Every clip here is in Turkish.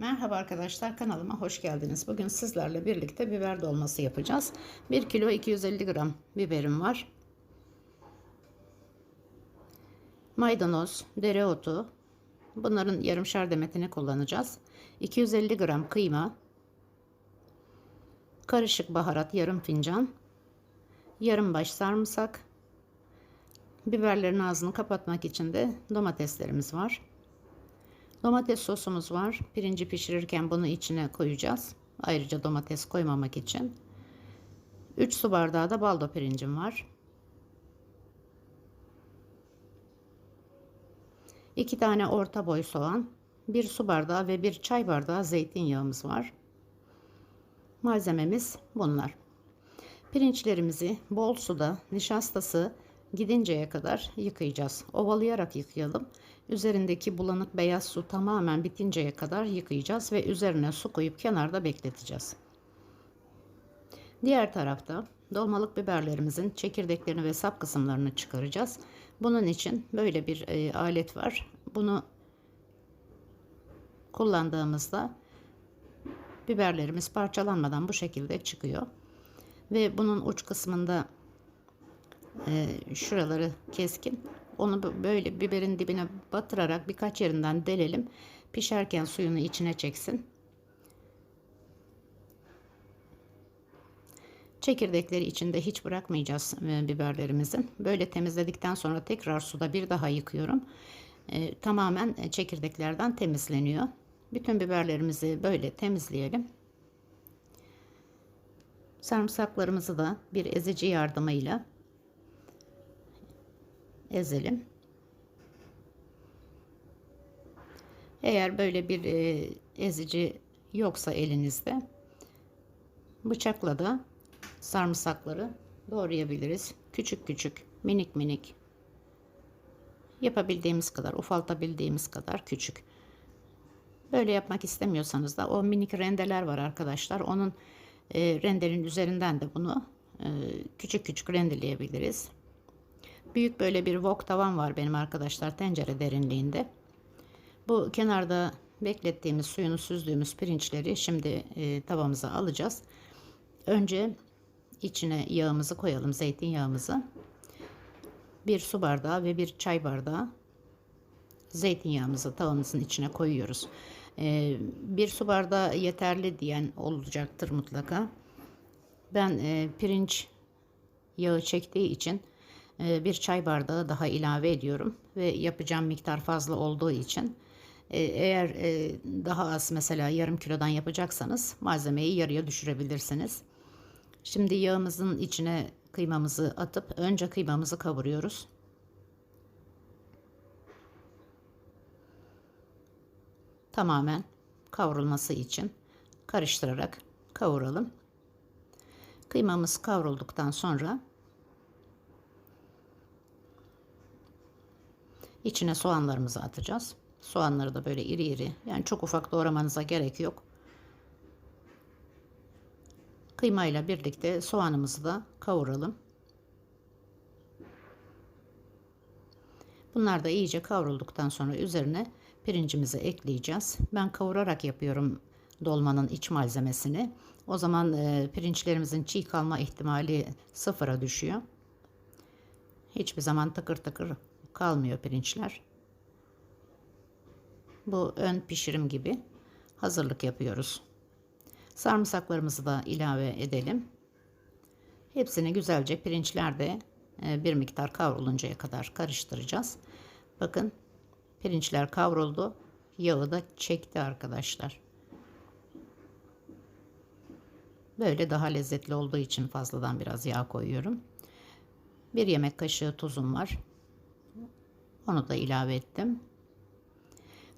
Merhaba arkadaşlar kanalıma hoş geldiniz. Bugün sizlerle birlikte biber dolması yapacağız. 1 kilo 250 gram biberim var. Maydanoz, dereotu, bunların yarımşar demetini kullanacağız. 250 gram kıyma, karışık baharat yarım fincan, yarım baş sarımsak, biberlerin ağzını kapatmak için de domateslerimiz var. Domates sosumuz var. Pirinci pişirirken bunu içine koyacağız. Ayrıca domates koymamak için. 3 su bardağı da baldo pirincim var. 2 tane orta boy soğan, 1 su bardağı ve 1 çay bardağı zeytinyağımız var. Malzememiz bunlar. Pirinçlerimizi bol suda nişastası gidinceye kadar yıkayacağız. Ovalayarak yıkayalım. Üzerindeki bulanık beyaz su tamamen bitinceye kadar yıkayacağız ve üzerine su koyup kenarda bekleteceğiz. Diğer tarafta dolmalık biberlerimizin çekirdeklerini ve sap kısımlarını çıkaracağız. Bunun için böyle bir e, alet var. Bunu kullandığımızda biberlerimiz parçalanmadan bu şekilde çıkıyor. Ve bunun uç kısmında e, şuraları keskin. Onu böyle biberin dibine batırarak birkaç yerinden delelim. Pişerken suyunu içine çeksin. Çekirdekleri içinde hiç bırakmayacağız e, biberlerimizin. Böyle temizledikten sonra tekrar suda bir daha yıkıyorum. E, tamamen çekirdeklerden temizleniyor. Bütün biberlerimizi böyle temizleyelim. Sarımsaklarımızı da bir ezici yardımıyla ezelim. Eğer böyle bir e, ezici yoksa elinizde bıçakla da sarımsakları doğrayabiliriz. Küçük küçük, minik minik yapabildiğimiz kadar, ufaltabildiğimiz kadar küçük. Böyle yapmak istemiyorsanız da o minik rendeler var arkadaşlar. Onun e, rendenin üzerinden de bunu e, küçük küçük rendeleyebiliriz. Büyük böyle bir wok tavan var benim arkadaşlar tencere derinliğinde. Bu kenarda beklettiğimiz suyunu süzdüğümüz pirinçleri şimdi e, tavamıza alacağız. Önce içine yağımızı koyalım zeytinyağımızı. Bir su bardağı ve bir çay bardağı zeytinyağımızı tavamızın içine koyuyoruz. E, bir su bardağı yeterli diyen olacaktır mutlaka. Ben e, pirinç yağı çektiği için bir çay bardağı daha ilave ediyorum ve yapacağım miktar fazla olduğu için e, eğer e, daha az mesela yarım kilodan yapacaksanız malzemeyi yarıya düşürebilirsiniz. Şimdi yağımızın içine kıymamızı atıp önce kıymamızı kavuruyoruz. Tamamen kavrulması için karıştırarak kavuralım. Kıymamız kavrulduktan sonra İçine soğanlarımızı atacağız. Soğanları da böyle iri iri yani çok ufak doğramanıza gerek yok. Kıymayla birlikte soğanımızı da kavuralım. Bunlar da iyice kavrulduktan sonra üzerine pirincimizi ekleyeceğiz. Ben kavurarak yapıyorum dolmanın iç malzemesini. O zaman e, pirinçlerimizin çiğ kalma ihtimali sıfıra düşüyor. Hiçbir zaman tıkır tıkır kalmıyor pirinçler. Bu ön pişirim gibi hazırlık yapıyoruz. Sarımsaklarımızı da ilave edelim. Hepsini güzelce pirinçlerde e, bir miktar kavruluncaya kadar karıştıracağız. Bakın pirinçler kavruldu. Yağı da çekti arkadaşlar. Böyle daha lezzetli olduğu için fazladan biraz yağ koyuyorum. Bir yemek kaşığı tuzum var. Onu da ilave ettim.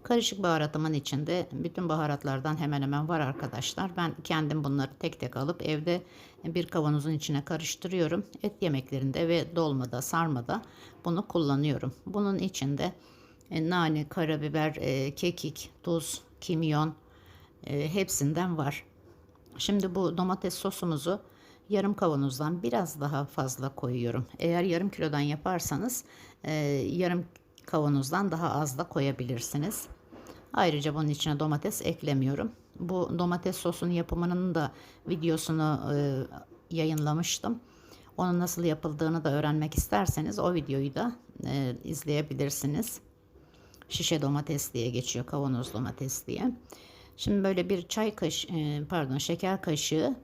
Karışık baharatımın içinde bütün baharatlardan hemen hemen var arkadaşlar. Ben kendim bunları tek tek alıp evde bir kavanozun içine karıştırıyorum. Et yemeklerinde ve dolmada, sarmada bunu kullanıyorum. Bunun içinde e, nane, karabiber, e, kekik, tuz, kimyon e, hepsinden var. Şimdi bu domates sosumuzu yarım kavanozdan biraz daha fazla koyuyorum. Eğer yarım kilodan yaparsanız yarım kavanozdan daha az da koyabilirsiniz. Ayrıca bunun içine domates eklemiyorum. Bu domates sosunun yapımının da videosunu e, yayınlamıştım. Onun nasıl yapıldığını da öğrenmek isterseniz o videoyu da e, izleyebilirsiniz. Şişe domates diye geçiyor, kavanoz domates diye. Şimdi böyle bir çay kaşığı, pardon şeker kaşığı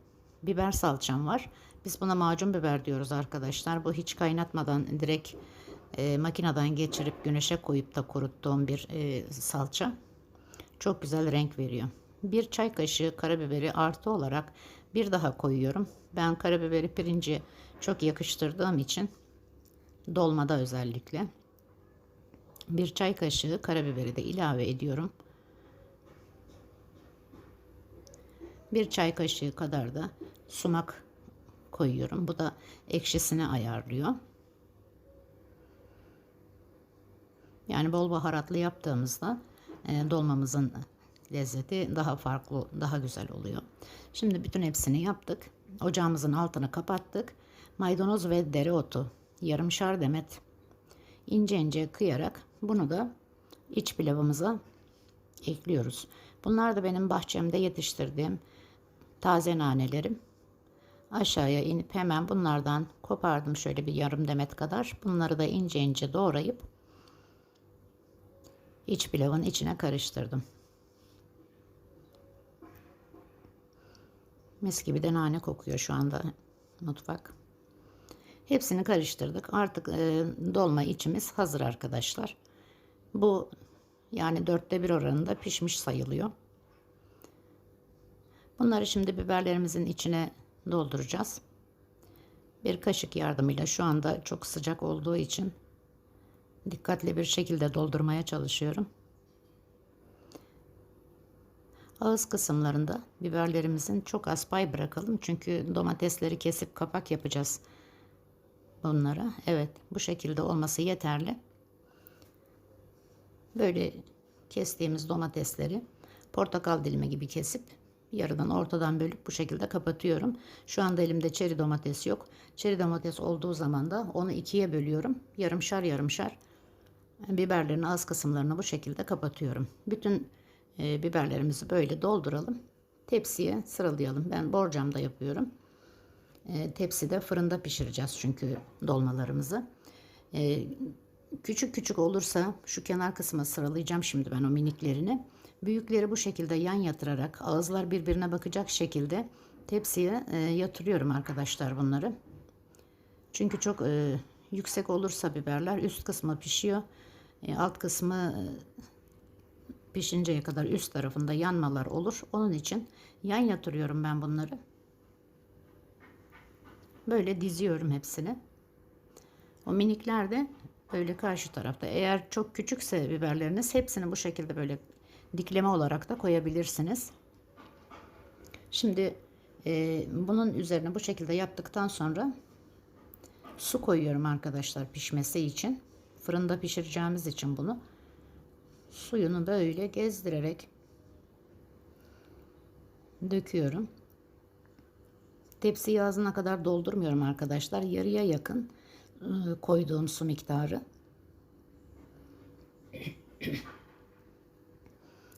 biber salçam var. Biz buna macun biber diyoruz arkadaşlar. Bu hiç kaynatmadan direkt e, makineden geçirip güneşe koyup da kuruttuğum bir e, salça. Çok güzel renk veriyor. Bir çay kaşığı karabiberi artı olarak bir daha koyuyorum. Ben karabiberi pirinci çok yakıştırdığım için dolmada özellikle bir çay kaşığı karabiberi de ilave ediyorum. Bir çay kaşığı kadar da sumak koyuyorum. Bu da ekşisini ayarlıyor. Yani bol baharatlı yaptığımızda e, dolmamızın lezzeti daha farklı, daha güzel oluyor. Şimdi bütün hepsini yaptık. Ocağımızın altını kapattık. Maydanoz ve dereotu yarımşar demet ince ince kıyarak bunu da iç pilavımıza ekliyoruz. Bunlar da benim bahçemde yetiştirdiğim taze nanelerim. Aşağıya inip hemen bunlardan kopardım şöyle bir yarım demet kadar. Bunları da ince ince doğrayıp iç pilavın içine karıştırdım. Mis gibi de nane kokuyor şu anda mutfak. Hepsini karıştırdık. Artık e, dolma içimiz hazır arkadaşlar. Bu yani dörtte bir oranında pişmiş sayılıyor. Bunları şimdi biberlerimizin içine dolduracağız. Bir kaşık yardımıyla şu anda çok sıcak olduğu için dikkatli bir şekilde doldurmaya çalışıyorum. Ağız kısımlarında biberlerimizin çok az pay bırakalım. Çünkü domatesleri kesip kapak yapacağız bunlara. Evet bu şekilde olması yeterli. Böyle kestiğimiz domatesleri portakal dilimi gibi kesip yarıdan ortadan bölüp bu şekilde kapatıyorum. Şu anda elimde çeri domates yok. Çeri domates olduğu zaman da onu ikiye bölüyorum. Yarımşar yarımşar biberlerin az kısımlarını bu şekilde kapatıyorum. Bütün e, biberlerimizi böyle dolduralım. Tepsiye sıralayalım. Ben borcamda yapıyorum. E, tepside fırında pişireceğiz çünkü dolmalarımızı. E, küçük küçük olursa şu kenar kısma sıralayacağım şimdi ben o miniklerini. Büyükleri bu şekilde yan yatırarak ağızlar birbirine bakacak şekilde tepsiye e, yatırıyorum arkadaşlar bunları. Çünkü çok e, yüksek olursa biberler üst kısmı pişiyor. E, alt kısmı e, pişinceye kadar üst tarafında yanmalar olur. Onun için yan yatırıyorum ben bunları. Böyle diziyorum hepsini. O minikler de böyle karşı tarafta. Eğer çok küçükse biberleriniz hepsini bu şekilde böyle dikleme olarak da koyabilirsiniz. Şimdi e, bunun üzerine bu şekilde yaptıktan sonra su koyuyorum arkadaşlar pişmesi için. Fırında pişireceğimiz için bunu suyunu böyle gezdirerek döküyorum. Tepsiyi ağzına kadar doldurmuyorum arkadaşlar. Yarıya yakın koyduğum su miktarı.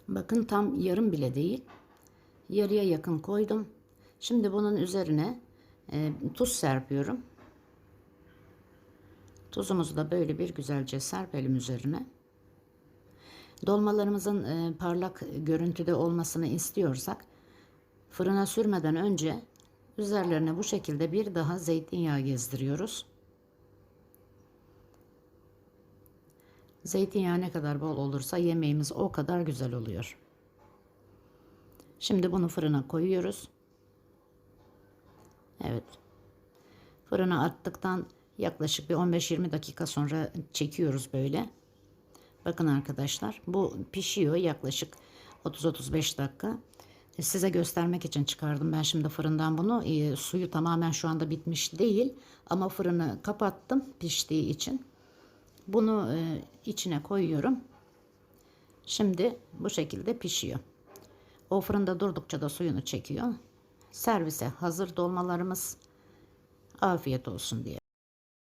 Bakın tam yarım bile değil. Yarıya yakın koydum. Şimdi bunun üzerine e, tuz serpiyorum. Tuzumuzu da böyle bir güzelce serpelim üzerine. Dolmalarımızın e, parlak görüntüde olmasını istiyorsak fırına sürmeden önce üzerlerine bu şekilde bir daha zeytinyağı gezdiriyoruz. Zeytinyağı ne kadar bol olursa yemeğimiz o kadar güzel oluyor. Şimdi bunu fırına koyuyoruz. Evet. Fırına attıktan yaklaşık bir 15-20 dakika sonra çekiyoruz böyle. Bakın arkadaşlar bu pişiyor yaklaşık 30-35 dakika. Size göstermek için çıkardım ben şimdi fırından bunu. E, suyu tamamen şu anda bitmiş değil ama fırını kapattım piştiği için. Bunu e, içine koyuyorum. Şimdi bu şekilde pişiyor. O fırında durdukça da suyunu çekiyor. Servise hazır dolmalarımız. Afiyet olsun diye.